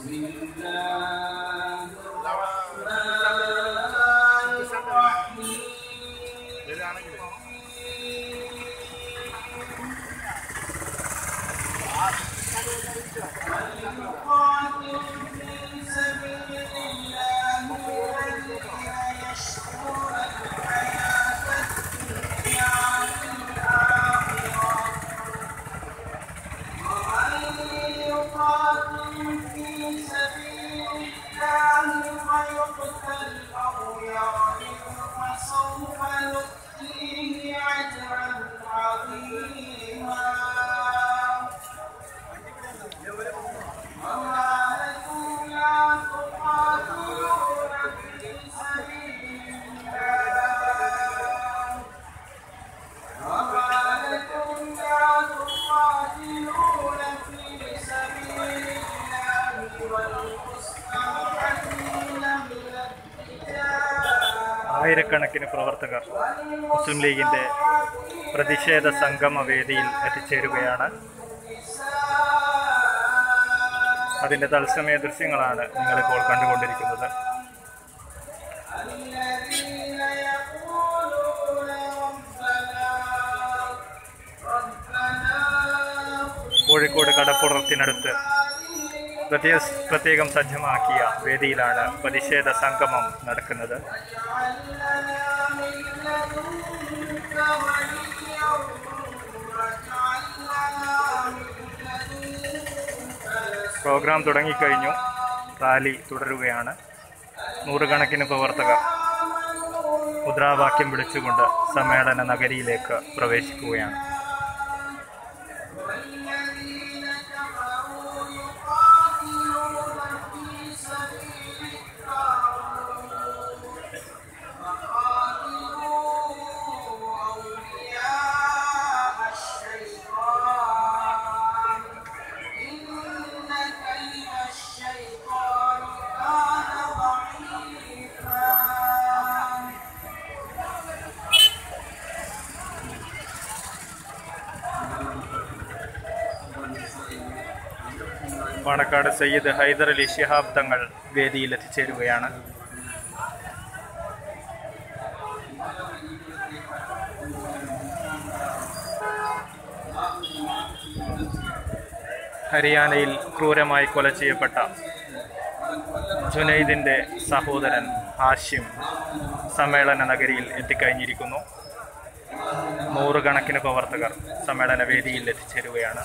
ഇവിടെ തുടക്കം ആയിരക്കണക്കിന് പ്രവർത്തകർ മുസ്ലിം ലീഗിന്റെ പ്രതിഷേധ സംഗമ വേദിയിൽ എത്തിച്ചേരുകയാണ്. അതിന്റെ തത്സമയ ദൃശ്യങ്ങളാണ് നിങ്ങളിപ്പോൾ കണ്ടുകൊണ്ടിരിക്കുന്നത്. കോഴിക്കോട് കടപ്പുറത്തിനടുത്ത് പ്രത്യേക പ്രത്യേകം സജ്ജമാക്കിയ വേദിയിലാണ് പ്രതിഷേധ സംഗമം നടക്കുന്നത്. പ്രോഗ്രാം തുടങ്ങിക്കഴിഞ്ഞു. റാലി തുടരുകയാണ്. നൂറുകണക്കിന് പ്രവർത്തകർ മുദ്രാവാക്യം വിളിച്ചുകൊണ്ട് സമ്മേളന നഗരിയിലേക്ക് പ്രവേശിക്കുകയാണ്. പാണക്കാട് സയ്യിദ് ഹൈദർ അലി ഷിഹാബ് തങ്ങൾ വേദിയിൽ എത്തിച്ചേരുകയാണ്. ഹരിയാനയിൽ ക്രൂരമായി കൊല ചെയ്യപ്പെട്ട ജുനൈദിന്റെ സഹോദരൻ ഹാഷിം സമ്മേളന നഗരിയിൽ എത്തിക്കഴിഞ്ഞിരിക്കുന്നു. നൂറുകണക്കിന് പ്രവർത്തകർ സമ്മേളന വേദിയിൽ എത്തിച്ചേരുകയാണ്.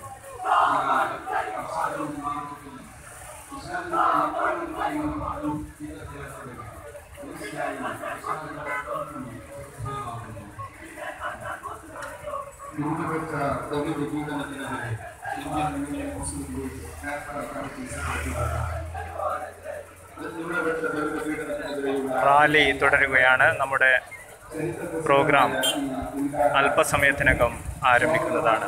റാലി തുടരുകയാണ് നമ്മുടെ പ്രോഗ്രാം അല്പസമയത്തിനകം ആരംഭിക്കുന്നതാണ്.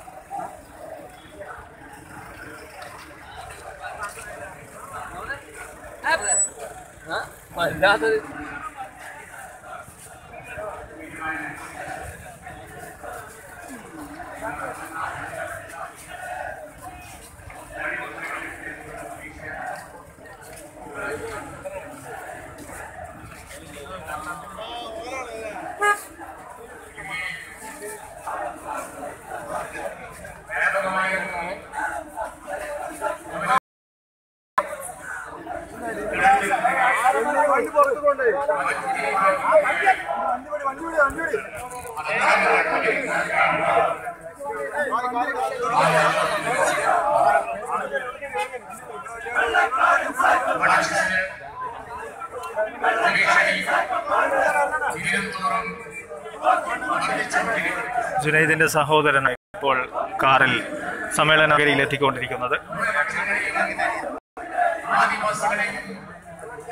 ज़्यादातर ജുനൈദിന്റെ സഹോദരൻ ഇപ്പോൾ കാറിൽ സമ്മേളന നഗരിയിൽ എത്തിക്കൊണ്ടിരിക്കുന്നത്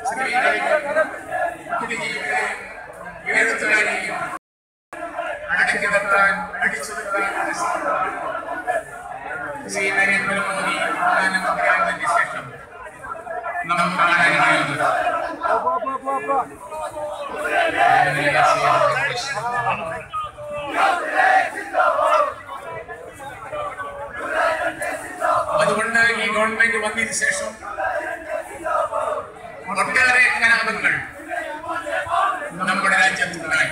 ശ്രീ കാണാൻ കഴിയുന്നത് അതുകൊണ്ട് ഈ ഗവൺമെന്റ് വന്നതിന് ശേഷം ഒട്ടേറെ കലാപങ്ങൾ നമ്മുടെ രാജ്യത്തുണ്ടായി.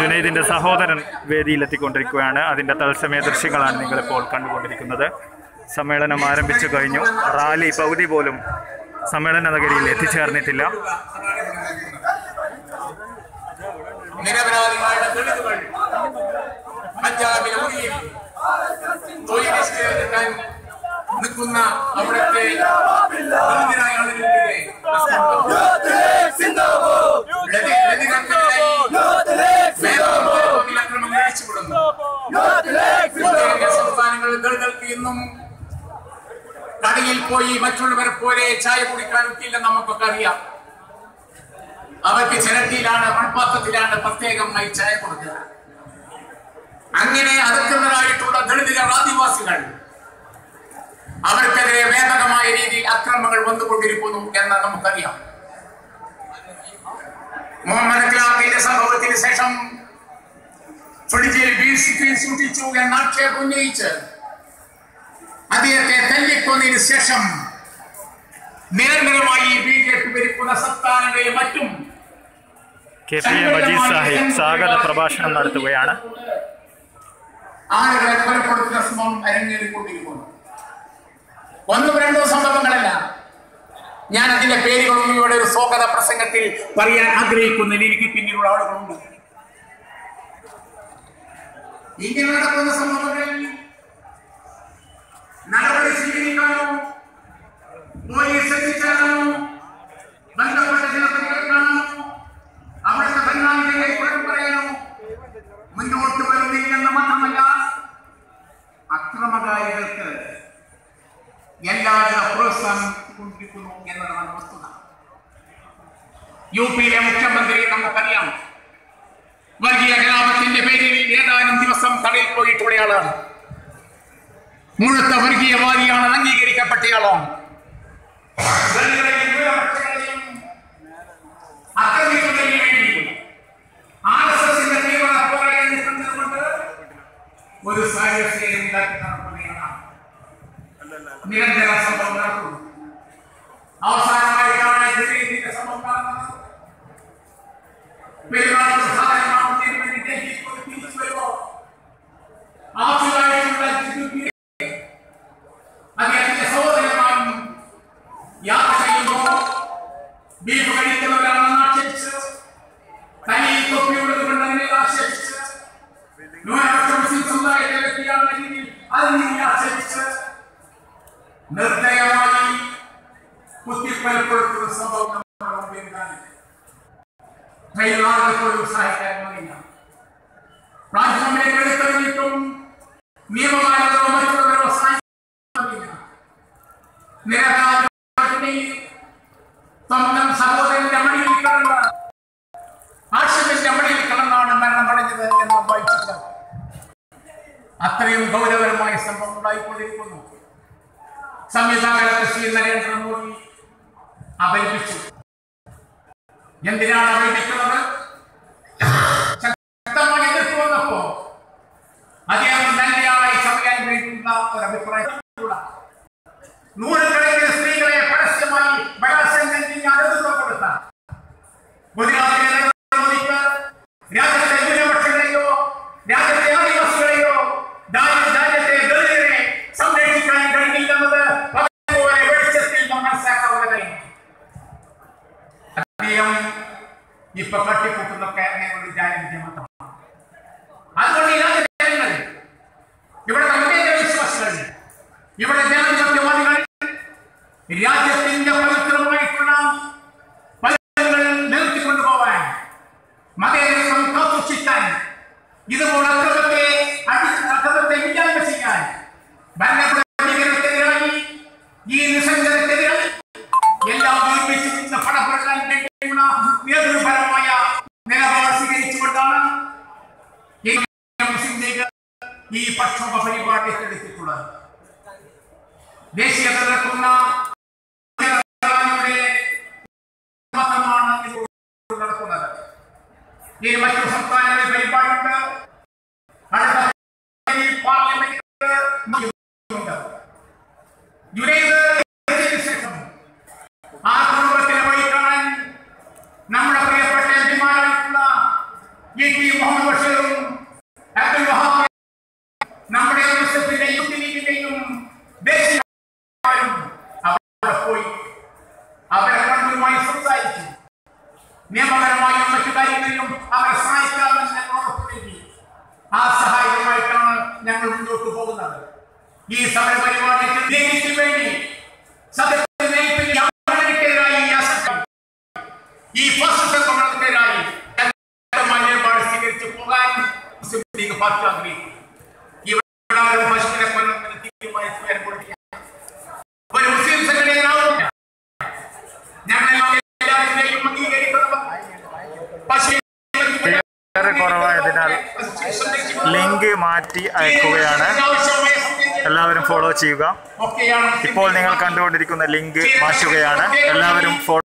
ജുനൈദിന്റെ സഹോദരൻ വേദിയിലെത്തിക്കൊണ്ടിരിക്കുകയാണ്. അതിന്റെ തത്സമയ ദൃശ്യങ്ങളാണ് നിങ്ങളിപ്പോൾ കണ്ടുകൊണ്ടിരിക്കുന്നത്. സമ്മേളനം ആരംഭിച്ചു കഴിഞ്ഞു. റാലി പകുതി പോലും സമ്മേളന നഗരിയിൽ എത്തിച്ചേർന്നിട്ടില്ല. നിരപരാധികളായ തെളിവുകൾ പഞ്ചാബിലെ ഉറിയിൽ തൊഴിൽ നിശ്ചയിക്കാൻ നിൽക്കുന്ന അവിടുത്തെ കടയിൽ പോയി മറ്റുള്ളവരെ പോലെ ചായ കുടിക്കാൻ ഒക്കില്ല നമുക്കൊക്കെ അറിയാം. അവർക്ക് ചിരട്ടിയിലാണ് മൺപാത്രത്തിലാണ് പ്രത്യേകമായി ചായ കൊടുക്കുക. അങ്ങനെ അധികൃതരായിട്ടുള്ള ദളിതര ആദിവാസികൾ അവർക്കെതിരെ വ്യാപകമായ രീതിയിൽ അക്രമങ്ങൾ വന്നുകൊണ്ടിരിക്കുന്നു എന്ന് നമുക്കറിയാം. മുഹമ്മദ് ക്ലാബിന്റെ സംഭവത്തിന് ശേഷം ഫ്രിഡ്ജിൽ എന്ന ആക്ഷേപം ഉന്നയിച്ച് അദ്ദേഹത്തെ തല്ലിക്കൊന്നതിന് ശേഷം നിരന്തരമായി ബി ജെ പി ഭരിക്കുന്ന സംസ്ഥാനങ്ങളിലും മറ്റും K P A Majeed Sahib സ്വാഗത പ്രഭാഷണം നടത്തുകയാണ്. ആളുകളെ കൊലപ്പെടുത്തുന്ന ശ്രമം അരങ്ങേറിക്കൊണ്ടിരിക്കുന്നു. ഒന്നും രണ്ടോ സംഭവങ്ങളല്ല. ഞാൻ അതിന്റെ പേരുകളൊന്നും ഇവിടെ ഒരു സ്വാഗത പ്രസംഗത്തിൽ പറയാൻ ആഗ്രഹിക്കുന്നില്ല എനിക്ക് പിന്നിലുള്ള ആളുകളുണ്ട്. ഇങ്ങനെ നടക്കുന്ന സംഭവങ്ങളിൽ നടപടി സ്വീകരിക്കാനോ പോലീസ് ബന്ധപ്പെട്ട ഒരു സാഹചര്യം നിരന്തര സംഭവം നടക്കുന്നു. അവസാനമായിട്ടാണ് ജലീലിന്റെ സംഭവം നടന്നത്. പെരുന്നാൾ സഹായം വാങ്ങുന്നതിന് വേണ്ടി അത്രയും ഗൗരവകരമായ സംഭവം ഉണ്ടായിക്കൊണ്ടിരിക്കുന്നു. സംവിധായക ശ്രീ നരേന്ദ്രമോദി അപേക്ഷിച്ചു എന്തിനാണ് അപരിപ്പിക്കുന്നത് இப்ப ഈ മറ്റു സംസ്ഥാനങ്ങളിൽ പരിപാടിയുണ്ട് അടുത്ത ഈ പാർലമെന്റ് ഉണ്ട്. ജുനൈദ് എത്തിയതിനു ശേഷം ആ കുടുംബത്തിനെ പോയി കാണാൻ നമ്മുടെ പ്രിയപ്പെട്ട എംപിമാരായിട്ടുള്ള ഇ ടി മുഹമ്മദ് ബഷീറും അബ്ദുൽ വഹാബ് നമ്മുടെ യൂസഫിന്റെ യൂത്ത് ലീഗിന്റെയും ദേശീയ അവിടെ പോയി അവരെ കണ്ടുമായി സംസാരിച്ചു നിയമപരമായും മറ്റു കാര്യങ്ങളിലും ആ സഹായവുമായിട്ടാണ് ഞങ്ങൾ മുന്നോട്ട് പോകുന്നത്. ഈ സമര പരിപാടിക്ക് നീതിക്ക് വേണ്ടി മാറ്റി അയക്കുകയാണ്. എല്ലാവരും ഫോളോ ചെയ്യുക. ഇപ്പോൾ നിങ്ങൾ കണ്ടുകൊണ്ടിരിക്കുന്ന ലിങ്ക് മാറ്റുകയാണ്. എല്ലാവരും ഫോളോ